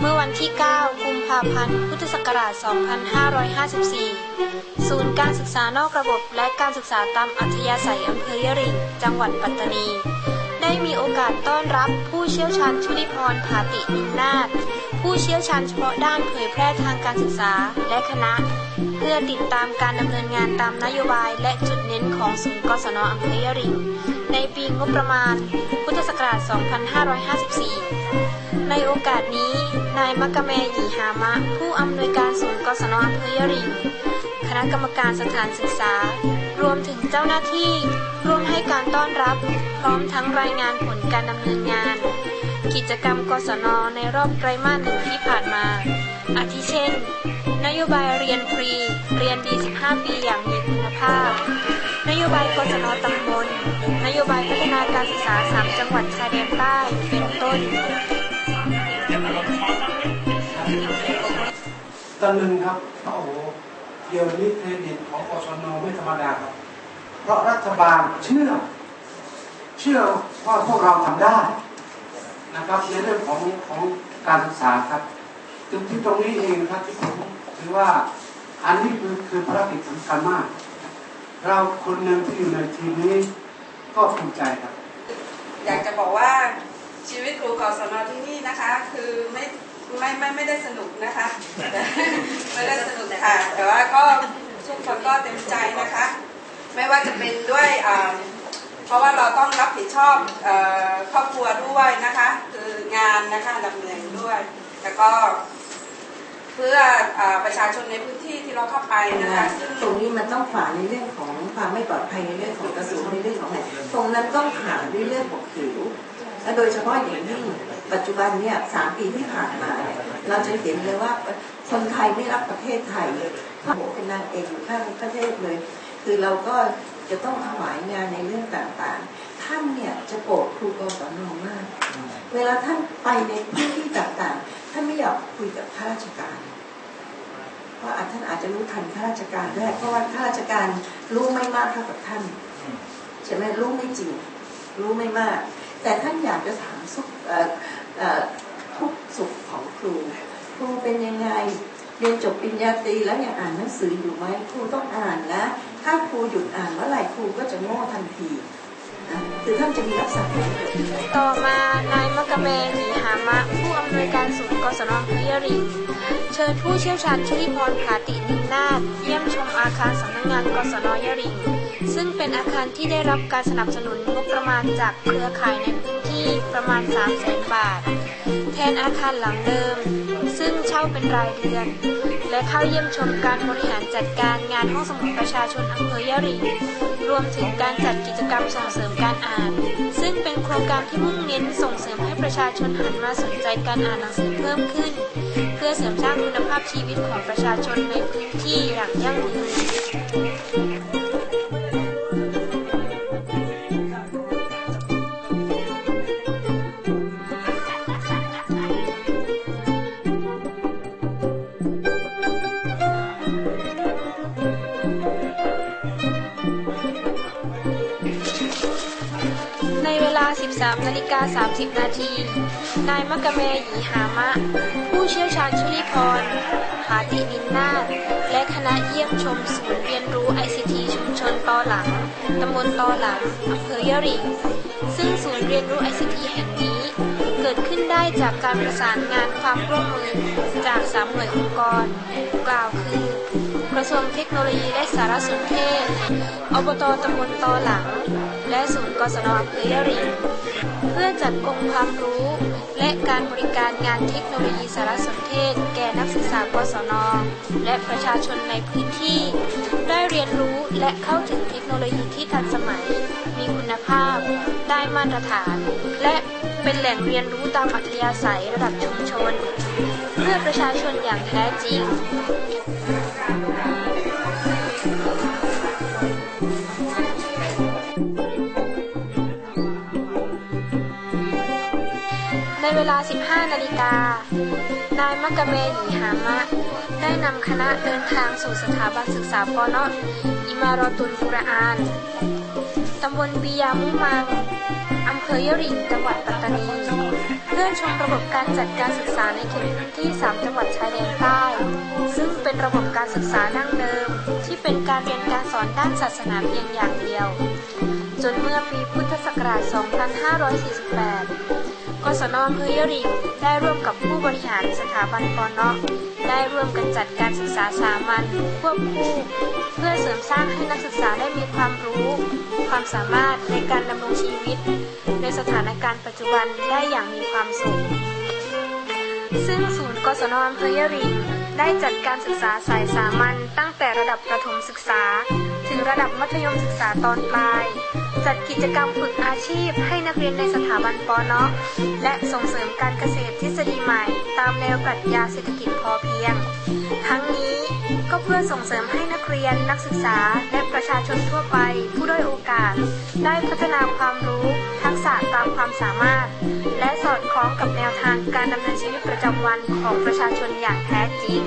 เมื่อวันที่ 9 กุมภาพันธ์ พุทธศักราช 2554 ศูนย์การศึกษานอกระบบและการศึกษาตามอัธยาศัยอำเภอยะริง จังหวัดปัตตานี ได้มีโอกาสต้อนรับผู้เชี่ยวชาญชุติพรผาตินินาถ ผู้เชี่ยวชาญเฉพาะด้านเผยแพร่ทางการศึกษาและคณะ เพื่อติดตามการดำเนินงานตามนโยบายและจุดเน้นของศูนย์กศนอำเภอยะริง ในปีงบประมาณ พุทธศักราช 2554 ในโอกาสนี้ นายมักกะแมหยีหามะ ผู้อำนวยการศูนย์กศนอำเภอยะริง คณะกรรมการสถานศึกษา รวมถึงเจ้าหน้าที่ ร่วมให้การต้อนรับ พร้อมทั้งรายงานผลการดำเนินงาน กิจกรรมกศนในรอบไตรมาสหนึ่งที่ผ่านมา อาทิเช่น นโยบายเรียนฟรี เรียนดี 15 ปีอย่างมีคุณภาพ นโยบายกศนตำบล นโยบายพัฒนาการศึกษา 3 จังหวัดชายแดนใต้ เป็นต้นตอนนึงครับ โอ้โหเกี่ยวนี้เครดิตของกศนไม่ธรรมดาครับ เพราะรัฐบาลเชื่อ เชื่อว่าพวกเราทำได้ นะครับในเรื่องของของการศึกษาครับจุดที่ตรงนี้เองครับที่ผมถือว่าอันนี้คือคือภารกิจสำคัญมาก เราคนหนึ่งที่อยู่ในทีมนี้ก็ภูมิใจครับ อยากจะบอกว่าชีวิตครูกศนที่นี่นะคะ คือไม่ไม่ไม่ไม่ได้สนุกนะคะไม่ได้สนุกค่ะ แต่ว่าก็ทุกคนก็เต็มใจนะคะ ไม่ว่าจะเป็นด้วยอ่า ราะว่าเราต้องรับผิดชอบครอบครัวด้วยนะคะ คืองานนะคะดำเนินด้วยแล้วก็เพื่ออประชาชนในพื้นที่ที่เราเข้าไปนะคะซึ่งตรงนี้มันต้องผ่านในเรื่องของความไม่ปลอดภัยในเรื่องของกระสุนในเรื่องของอะไรตรงนั้นต้องผ่านด้วยเรื่องของผิวและโดยเฉพาะอย่างยิ่งปัจจุบันเนี่ยสามปีที่ผ่านมา เราจะเห็นเลยว่าคนไทยไม่รักประเทศไทยพระโหเป็นนางเอกอยู่ข้างประเทศเลย คือเราก็จะต้องถวายงานในเรื่องต่างๆ ท่านเนี่ยจะโปรดครูกศนมาก เวลาท่านไปในพื้นที่ต่างๆ ท่านไม่อยากคุยกับข้าราชการ เพราะอาจท่านอาจจะรู้ทันข้าราชการได้เพราะว่าข้าราชการรู้ไม่มากเท่ากับท่านใช่ไหมรู้ไม่จริง รู้ไม่มาก แต่ท่านอยากจะถามสุขทุกสุขของครู ครูเป็นยังไงเรียนจบปริญญาตรีแล้วยังอ่านหนังสืออยู่ไหมครูต้องอ่านนะ ถ้าครูหยุดอ่านเมื่อไหร่ครูก็จะโง่ทันทีคือท่านจะมีลักษณะต่อมานายมะกะแมหนีหามะ ผู้อำนวยการศูนย์กศนอำเยริงเชิญผู้เชี่ยวชาญชุติพรผาตินินนาถเยี่ยมชมอาคารสำนักงานกศนยริงซึ่งเป็นอาคารที่ได้รับการสนับสนุนงบประมาณจากเครือข่ายในพื้นที่ประมาณ3 0 0แสนบาท แทนอาคารหลังเดิม ซึ่งเช่าเป็นรายเดือน และเข้าเยี่ยมชมการบริหารจัดการงานห้องสมุดประชาชนอำเภอยะริงรวมถึงการจัดกิจกรรมส่งเสริมการอ่าน ซึ่งเป็นโครงการที่มุ่งเน้นส่งเสริมให้ประชาชนหันมาสนใจการอ่านหนังสือเพิ่มขึ้น เพื่อเสริมสร้างคุณภาพชีวิตของประชาชนในพื้นที่อย่างยั่งยืน 13นาฬิกา30 นาที นายมะกะแมหยีหามะ ผู้เชี่ยวชาญชุลิพรผาตินินนาถและคณะเยี่ยมชมศูนย์เรียนรู้ ICT ชุมชนตอหลัง ตำบลตอหลัง อำเภอยะริง ซึ่งศูนย์เรียนรู้ ICT แห่งนี้ เกิดขึ้นได้จากการประสานงานความร่วมมือจากสามหน่วยองค์กร กล่าวคือ กระทรวงเทคโนโลยีและสารสนเทศ อบตตำบลตอหลัง และศูนย์กศนอำเภอยะริงเพื่อจัดองค์ความรู้ และการบริการงานเทคโนโลยีสารสนเทศ แก่นักศึกษากศน และประชาชนในพื้นที่ ได้เรียนรู้และเข้าถึงเทคโนโลยีที่ทันสมัย มีคุณภาพ ได้มาตรฐาน และเป็นแหล่งเรียนรู้ตามอัธยาศัยระดับชุมชน เพื่อประชาชนอย่างแท้จริง ในเวลา 15 นาฬิกา นายมักกะเมหยีหามะ ได้นำคณะเดินทางสู่สถาบันศึกษาปอนอ มารอตุนกุรอาน ตำบลบียามุมัง อำเภอยะริงจังหวัดปัตตานี เพื่อชมระบบการจัดการศึกษาในเขตพื้นที่ 3 จังหวัดชายแดนใต้ ซึ่งเป็นระบบการศึกษาดั้งเดิม ที่เป็นการเรียนการสอนด้านศาสนาเพียงอย่างเดียว จนเมื่อปีพุทธศักราช 2548 กศนอำเภอยะริงได้ร่วมกับผู้บริหารสถาบันปอนอได้ร่วมกันจัดการศึกษาสามัญควบคู่ เพื่อเสริมสร้างให้นักศึกษาได้มีความรู้ ความสามารถในการดำรงชีวิต ในสถานการณ์ปัจจุบันได้อย่างมีความสุข ซึ่งศูนย์กศนอำเภอยะริงได้จัดการศึกษาสายสามัญตั้งแต่ระดับประถมศึกษา ถึงระดับมัธยมศึกษาตอนปลาย จัดกิจกรรมฝึกอาชีพให้นักเรียนในสถาบันปอนอและส่งเสริมการเกษตรทฤษฎีใหม่ ตามแนวปรัชญาเศรษฐกิจพอเพียง ทั้งนี้ก็เพื่อส่งเสริมให้นักเรียนนักศึกษา และประชาชนทั่วไป ผู้ด้อยโอกาส ได้พัฒนาความรู้ ทักษะตามความสามารถ และสอดคล้องกับแนวทางการดำเนินชีวิตประจำวันของประชาชนอย่างแท้จริง